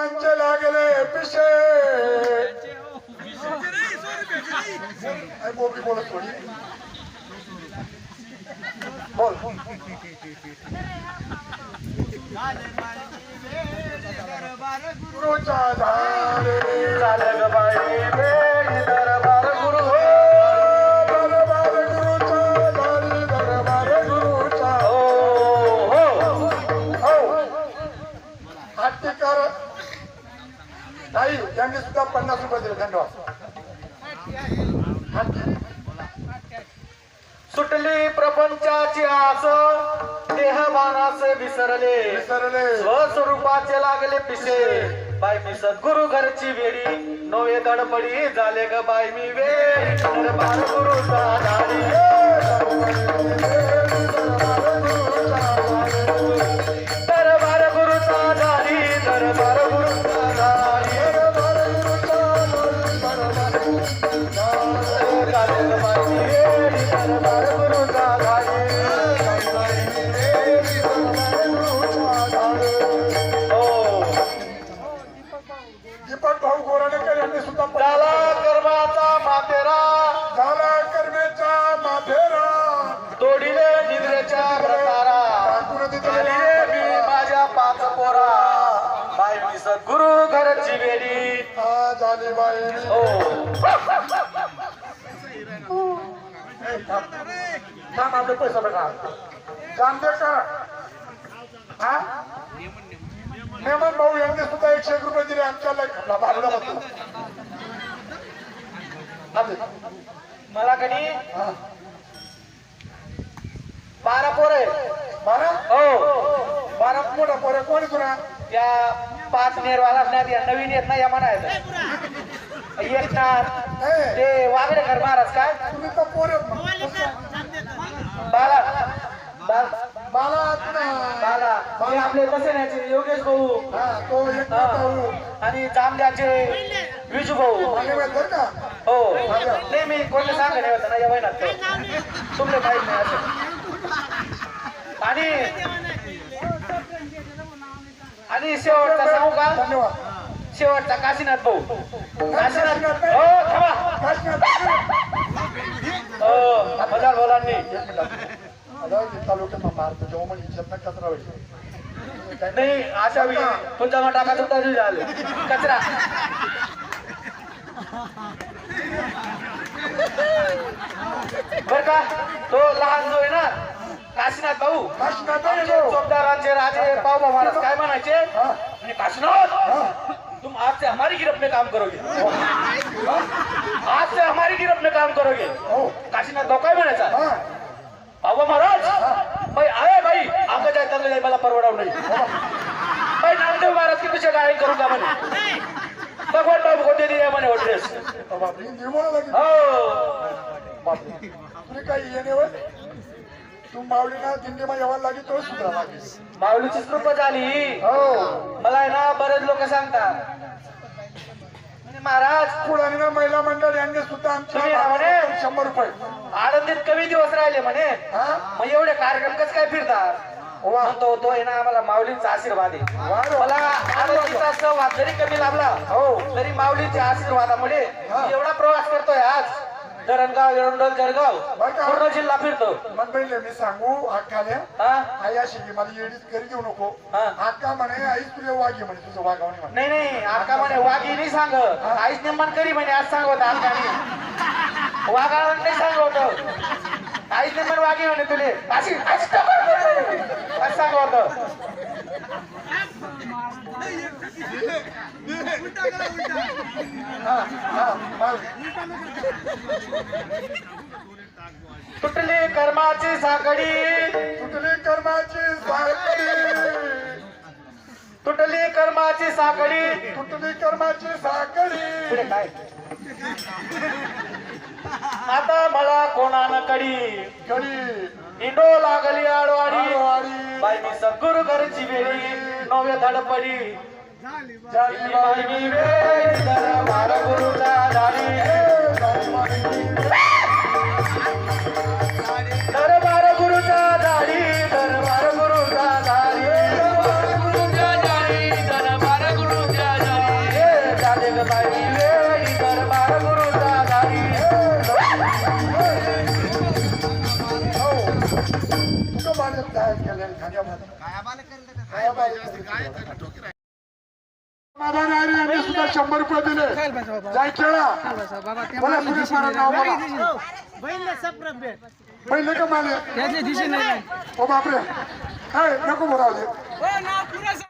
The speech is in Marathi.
पंच लागले पिशे. बोबी बोलत थोडी बोल. गुरुचा झाले झालं बाई नाही त्यांनी सुद्धा पन्नास रुपये दिले धन्यवाद. सुटली प्रपंचाची आस देहमानास विसरले. विसरले. स्वस्वरूपाचे लागले पिसे. बाई मी सद्गुरु घरची वेळी नवे दडपडी झाले ग बाई मी वेळी दरबार बाई हो. थांब आपले पैसा बघा. जामते का हा? नेमन भाऊ यांनी सुद्धा एकशे एक रुपये दिले. आमच्या बाबूला बघतो. मला कधी बारा पोर आहे बारा? हो. बारा मोठा पोरे कोणी तुला? या पाच नेरवाला असण्यात या नवीन येत ना या म्हणा येणार. ए, ते वागडेकर महाराज काय? तुम्ही तर पोरे. बाला. बाला हे आपले बसण्याचे योगेश भाऊ. हा तो हा. भाऊ. आणि जामद्याचे विजू भाऊ. हो. नाही मी कोणी सांगा नाही होतं ना या महिन्यात. तुमले माहीत नाही? असं आणि आणि शेवटचा सांगू का धन्यवाद. शेवटचा काशीनाथ भाऊ. काशीनाथ. हो थांबा. हो मजाल बोलांनी. एक मिनिट अगं तालुक्यात मारतो जेव्हा म्हणजे इज्जत नाही कचरा होईल नाही अशा वेळी तुमचा मग टाका तुमचा झाले. कचरा. बर का? तो लहान जो आहे ना काशीनाथ भाऊ आमचे. चोपदारांचे राजे पावबा महाराज काय म्हणायचे? हा. म्हणे, काशीनाथ तुम आज से हमारी गिरफ्त में काम करोगे? आज से हमारी गिरफ्त में काम करोगे? हो. काशीनाथ भाऊ काय म्हणायचा? हा. बाबा महाराज भाई आए भाई आगे जाए तले जाए मला परवडाव नाही. भाई नामदेव महाराज के पीछे गाड़ी करूंगा मैंने भगवान बाबू को दे दिया मैंने वो ड्रेस तो बापरे हिंदी बोला लागेल हो. तुला काही येणे तू माऊलीना दिंडीमा यावायला लागली तो सुधरा लागेल माऊलीचीच कृपा झाली. हो. मला आहे ना बरेच लोक सांगतात. म्हणे, महाराज ना महिला मंडळ यांनी सुद्धा तुम्ही आमच्या? शंभर रुपये. आनंदीत कमी दिवस राहिले म्हणे. हा? मग एवढे कार्यक्रम कसं काय फिरतात? वा. म्हणतो तो आहे ना आम्हाला माऊलींचा आशीर्वाद आहे. रे. मला आनंदीचा सहवास जरी कमी लाभला हो. तरी माऊलीच्या आशीर्वादामुळे. मी एवढा प्रवास करतोय आज. धरणगाव एरंडोल जळगाव. बरं का? पूर्ण जिल्हा फिरतो. मग पहिले मी सांगू अक्काले. हा? आई अशी की मला येडीत घरी घेऊ नको. हा. अक्का म्हणे आई तुझे वाघे म्हणे तुझं वाघावणे म्हणे. नाही नाही आका म्हणे वाघी नाही सांग आईच निर्माण करी म्हणे आज सांगत आकाने वाघा नाही सांगत. आईच निर्माण वाघी म्हणे तुले. अशी अशी? आज सांगत हा हा माल. तुटली कर्माची साखडी तुटली कर्माची साखळी तुटली कर्माची साखडी तुटली कर्माची साखळी काय? आता मला कोणानं कडी? कडी. इंडो लागली आडवाडी. बाई मी सद्गुरु घरची वेळी नव्या धडपडी. झाली बाई. मी वेळी काय केलं खाण्यामध्ये यांनी सुद्धा शंभर रुपये दिले जाय खेळा बोला सुरेश महाराज नाव बोला पहिले का माले ओ बापरे काय नको बोलावले